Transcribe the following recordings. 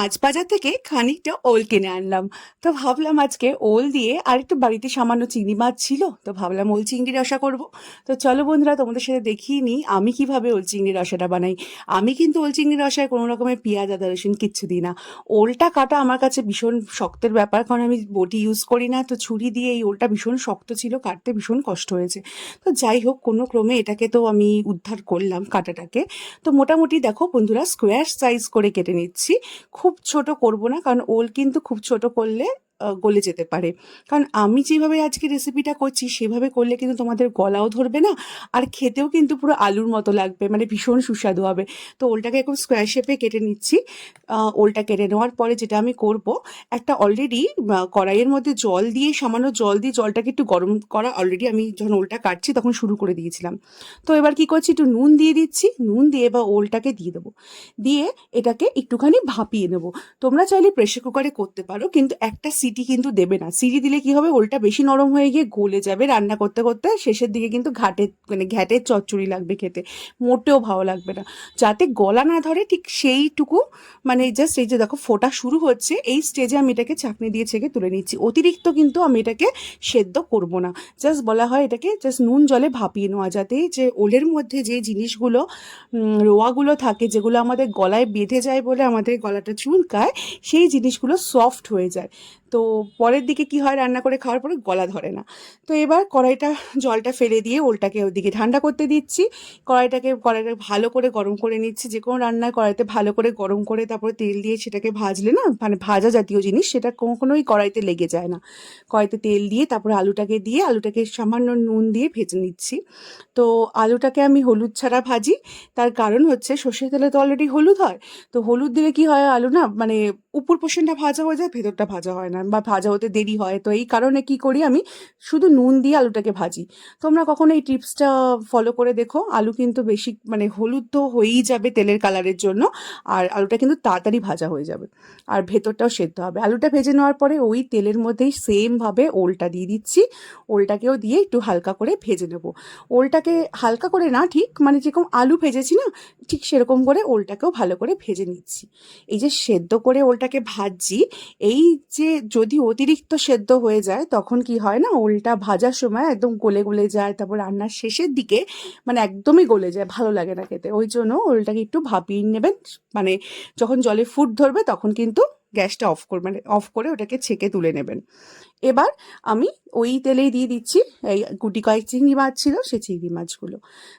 আজ বাজার থেকে খানিকটা ওল কিনে আনলাম। তো ভাবলাম আজকে ওল দিয়ে আর একটু বাড়িতে সামান্য চিংড়ি মাছ ছিল, তো ভাবলাম ওল চিংড়ি রসা করব। তো চলো বন্ধুরা, তোমাদের সাথে দেখিয়ে নিই আমি কীভাবে ওল চিংড়ি রসাটা বানাই। আমি কিন্তু ওল চিংড়ি রসায় কোনো রকমের পেঁয়াজ, আদা, রসুন কিচ্ছু দিই না। ওলটা কাটা আমার কাছে ভীষণ শক্তের ব্যাপার, কারণ আমি বটি ইউজ করি না। তো ছুরি দিয়ে এই ওলটা ভীষণ শক্ত ছিল, কাটতে ভীষণ কষ্ট হয়েছে। তো যাই হোক, কোনো ক্রমে এটাকে তো আমি উদ্ধার করলাম কাটাটাকে। তো মোটামুটি দেখো বন্ধুরা স্কোয়ার সাইজ করে কেটে নিচ্ছি। খুব ছোট করব না কারণ ওল কিন্তু খুব ছোট করলে গলে যেতে পারে। কারণ আমি যেভাবে আজকে রেসিপিটা করছি, সেভাবে করলে কিন্তু তোমাদের গলাও ধরবে না, আর খেতেও কিন্তু পুরো আলুর মতো লাগবে মানে ভীষণ সুস্বাদু হবে। তো ওলটাকে এখন স্কোয়ার শেপে কেটে নিচ্ছি। ওলটা কেটে নেওয়ার পরে যেটা আমি করব, একটা অলরেডি কড়াইয়ের মধ্যে জল দিয়ে, সামান্য জল দিয়ে জলটাকে একটু গরম করা অলরেডি আমি যখন ওলটা কাটছি তখন শুরু করে দিয়েছিলাম। তো এবার কি করছি, একটু নুন দিয়ে দিচ্ছি, নুন দিয়ে বা ওলটাকে দিয়ে দেবো। দিয়ে এটাকে একটুখানি ভাপিয়ে নেব। তোমরা চাইলে প্রেশার কুকারে করতে পারো, কিন্তু একটা সিটি কিন্তু দেবে না। সিটি দিলে কি হবে? ওলটা বেশি নরম হয়ে গিয়ে গলে যাবে রান্না করতে করতে। শেষের দিকে কিন্তু ঘাটে মানে ঘ্যাটের চচ্চড়ি লাগবে খেতে। মোটেও ভালো লাগবে না। যাতে গলা না ধরে ঠিক সেইটুকু মানে জাস্ট এই যে দেখো ফোটা শুরু হচ্ছে, এই স্টেজে আমি এটাকে চাকনি দিয়ে ছেঁকে তুলে নিচ্ছি। অতিরিক্ত কিন্তু আমি এটাকে সেদ্ধ করব না। জাস্ট বলা হয় এটাকে জাস্ট নুন জলে ভাপিয়ে নেওয়া। যাতে যে ওলের মধ্যে যে জিনিসগুলো রোয়াগুলো থাকে, যেগুলো আমাদের গলায় বেঁধে যায় বলে আমাদের গলাটা চুলকায়, সেই জিনিসগুলো সফট হয়ে যায়। তো পরের দিকে কি হয় রান্না করে খাওয়ার পরে গলা ধরে না। তো এবার কড়াইটা, জলটা ফেলে দিয়ে ওলটাকে ওদিকে ঠান্ডা করতে দিচ্ছি। কড়াইটাকে, কড়াইটা ভালো করে গরম করে নিচ্ছি। যে কোনো রান্নায় কড়াইতে ভালো করে গরম করে তারপরে তেল দিয়ে সেটাকে ভাজলে না মানে ভাজা জাতীয় জিনিস, সেটা কখনোই কড়াইতে লেগে যায় না। কড়াইতে তেল দিয়ে তারপরে আলুটাকে দিয়ে, আলুটাকে সামান্য নুন দিয়ে ভেজে নিচ্ছি। তো আলুটাকে আমি হলুদ ছাড়া ভাজি। তার কারণ হচ্ছে সর্ষের তেলে তো অলরেডি হলুদ হয়। তো হলুদ দিলে কি হয় আলু না মানে উপর পোর্শনটা ভাজা হয়ে যায়, ভেতরটা ভাজা হয় না বা ভাজা হতে দেরি হয়। তো এই কারণে কি করি আমি, শুধু নুন দিয়ে আলুটাকে ভাজি। তোমরা কখনো এই টিপসটা ফলো করে দেখো, আলু কিন্তু বেশি মানে হলুদ তো হয়েই যাবে তেলের কালারের জন্য, আর আলুটা কিন্তু তাড়াতাড়ি ভাজা হয়ে যাবে, আর ভেতরটাও সেদ্ধ হবে। আলুটা ভেজে নেওয়ার পরে ওই তেলের মধ্যেই সেমভাবে ওলটা দিয়ে দিচ্ছি, ওলটাকেও দিয়ে একটু হালকা করে ভেজে নেব। ওলটাকে হালকা করে না ঠিক মানে যেরকম আলু ভেজেছি না, ঠিক সেরকম করে ওলটাকেও ভালো করে ভেজে নিচ্ছি। এই যে সেদ্ধ করে ওলটাকে ভাজছি, এই যে যদি অতিরিক্ত সেদ্ধ হয়ে যায়, তখন কি হয় না ওলটা ভাজার সময় একদম গলে গলে যায়, তারপর রান্নার শেষের দিকে মানে একদমই গলে যায়, ভালো লাগে না খেতে। ওই জন্য ওলটাকে একটু ভাপিয়ে নেবেন মানে যখন জলে ফুট ধরবে, তখন কিন্তু গ্যাসটা অফ করবেন মানে অফ করে ওটাকে ছেঁকে তুলে নেবেন। এবার আমি ওই তেলেই দিয়ে দিচ্ছি, এই গুটি কয়েক চিংড়ি মাছ ছিল সে চিংড়ি মাছগুলো।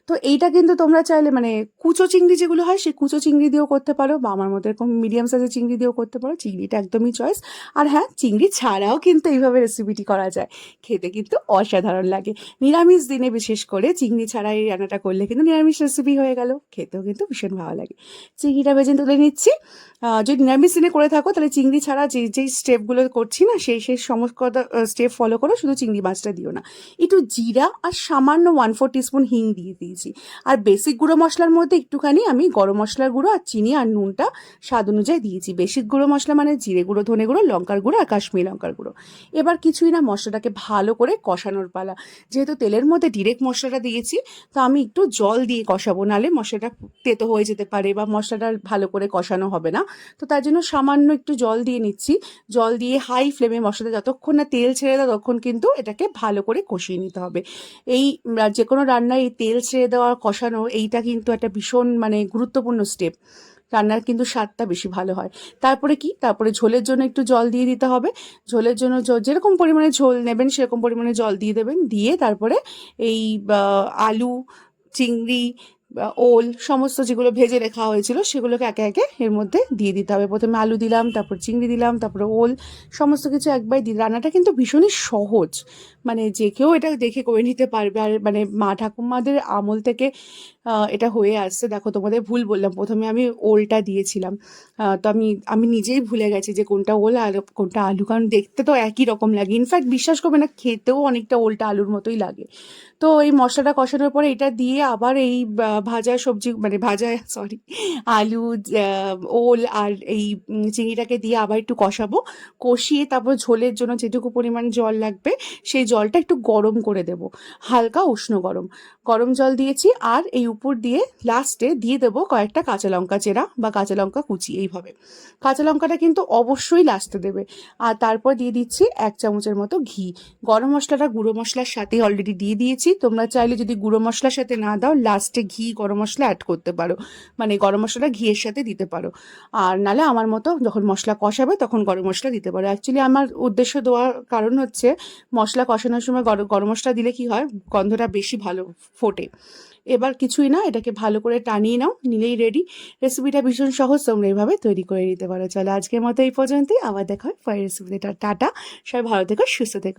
তো এইটা কিন্তু তোমরা চাইলে মানে কুচো চিংড়ি যেগুলো হয় সেই কুচো চিংড়ি দিয়েও করতে পারো বা আমার মতো এরকম মিডিয়াম সাইজের চিংড়ি দিয়েও করতে পারো, চিংড়িটা একদমই চয়েস আর হ্যাঁ চিংড়ি ছাড়াও কিন্তু এইভাবে রেসিপিটি করা যায়। খেতে কিন্তু অসাধারণ লাগে। নিরামিষ দিনে বিশেষ করে চিংড়ি ছাড়া এই রান্নাটা করলে কিন্তু নিরামিষ রেসিপি হয়ে গেল। খেতেও কিন্তু ভীষণ ভালো লাগে। চিংড়িটা ভেজে তুলে নিচ্ছি। যদি নিরামিষ দিনে করে থাকো তাহলে চিংড়ি ছাড়া যে, যেই স্টেপগুলো করছি না, সেই সেই সমস্ত স্টেপ ফলো করো, শুধু চিংড়ি মাছটা দিও না। একটু জিরা আর সামান্য ওয়ান ফোর টিস্পুন হিং দিয়ে দিয়েছি। আর বেসিক গুঁড়ো মশলার মধ্যে একটুখানি আমি গরম মশলার গুঁড়ো আর চিনি আর নুনটা স্বাদ অনুযায়ী দিয়েছি। বেসিক গুঁড়ো মশলা মানে জিরে গুঁড়ো, ধনে গুঁড়ো, লঙ্কার গুঁড়ো আর কাশ্মীরি লঙ্কার গুঁড়ো। এবার কিছুই না, মশলাটাকে ভালো করে কষানোর পালা। যেহেতু তেলের মধ্যে ডিরেক্ট মশলাটা দিয়েছি, তো আমি একটু জল দিয়ে কষাবো। নালে মশলাটা তেতো হয়ে যেতে পারে বা মশলাটা ভালো করে কষানো হবে না। তো তার জন্য সামান্য একটু জল দিয়ে নিচ্ছি। জল দিয়ে হাই ফ্লেমে মশলাটা যতক্ষণ না তেল ছেড়ে দেয় ততক্ষণ কিন্তু এটাকে ভালো করে কষিয়ে নিতে হবে। এই যে কোনো রান্নায় এই তেল ছেড়ে দেওয়া, কষানো, এইটা কিন্তু একটা ভীষণ মানে গুরুত্বপূর্ণ স্টেপ রান্নার কিন্তু স্বাদটা বেশি ভালো হয়। তারপরে কি? তারপরে ঝোলের জন্য একটু জল দিয়ে দিতে হবে। ঝোলের জন্য যেরকম পরিমাণে ঝোল নেবেন, সেরকম পরিমাণে জল দিয়ে দেবেন। দিয়ে তারপরে এই আলু, চিংড়ি ওল সমস্ত যেগুলো ভেজে রেখা হয়েছিল সেগুলোকে একে একে এর মধ্যে দিয়ে দিতে হবে। প্রথমে আলু দিলাম, তারপর চিংড়ি দিলাম, তারপরে ওল, সমস্ত কিছু একবার দিই রান্নাটা কিন্তু ভীষণই সহজ। মানে যে কেউ এটা দেখে করে নিতে পারবে। আর মানে মা ঠাকুমাদের আমল থেকে এটা হয়ে আসছে। দেখো, তোমাদের ভুল বললাম। প্রথমে আমি ওলটা দিয়েছিলাম। তো আমি আমি নিজেই ভুলে গেছি যে কোনটা ওল আর কোনটা আলু। কারণ দেখতে তো একই রকম লাগে। ইনফ্যাক্ট বিশ্বাস করবে না, খেতেও অনেকটা ওলটা আলুর মতোই লাগে। তো এই মশলাটা কষানোর পরে এটা দিয়ে আবার এই ভাজা সবজি মানে ভাজা সরি আলু ওল আর এই চিংড়িটাকে দিয়ে আবার একটু কষাবো। কষিয়ে তারপর ঝোলের জন্য যেটুকু পরিমাণ জল লাগবে, সেই জলটা একটু গরম করে দেব। হালকা উষ্ণ গরম। গরম জল দিয়েছি আর এই উপর দিয়ে লাস্টে দিয়ে দেবো কয়েকটা কাঁচা লঙ্কা চেরা বা কাঁচা লঙ্কা কুচি এইভাবে। কাঁচা লঙ্কাটা কিন্তু অবশ্যই লাস্টে দেবে। আর তারপর দিয়ে দিচ্ছি এক চামচের মতো ঘি। গরম মশলাটা গুঁড়ো মশলার সাথে অলরেডি দিয়ে দিয়েছি। তোমরা চাইলে যদি গুঁড়ো মশলার সাথে না দাও, লাস্টে ঘি গরম মশলা অ্যাড করতে পারো। মানে গরম মশলাটা ঘিয়ের সাথে দিতে পারো। আর নালে আমার মতো যখন মশলা কষাবে তখন গরম মশলা দিতে পারো। অ্যাকচুয়ালি আমার উদ্দেশ্য দেওয়ার কারণ হচ্ছে মশলা কষানোর সময় গরম গরম মশলা দিলে কি হয়? গন্ধটা বেশি ভালো ফোটে। এবার কিছুই না, এটাকে ভালো করে টানিয়ে নাও, নিলেই রেডি রেসিপিটা ভীষণ সহজ, তোমরা এইভাবে তৈরি করে নিতে পারো। চলো আজকের মতো এই পর্যন্তই। আবার দেখা হয় পরের রেসিপিতে টাটা। সবাই ভালো থেকো, সুস্থ থেকো।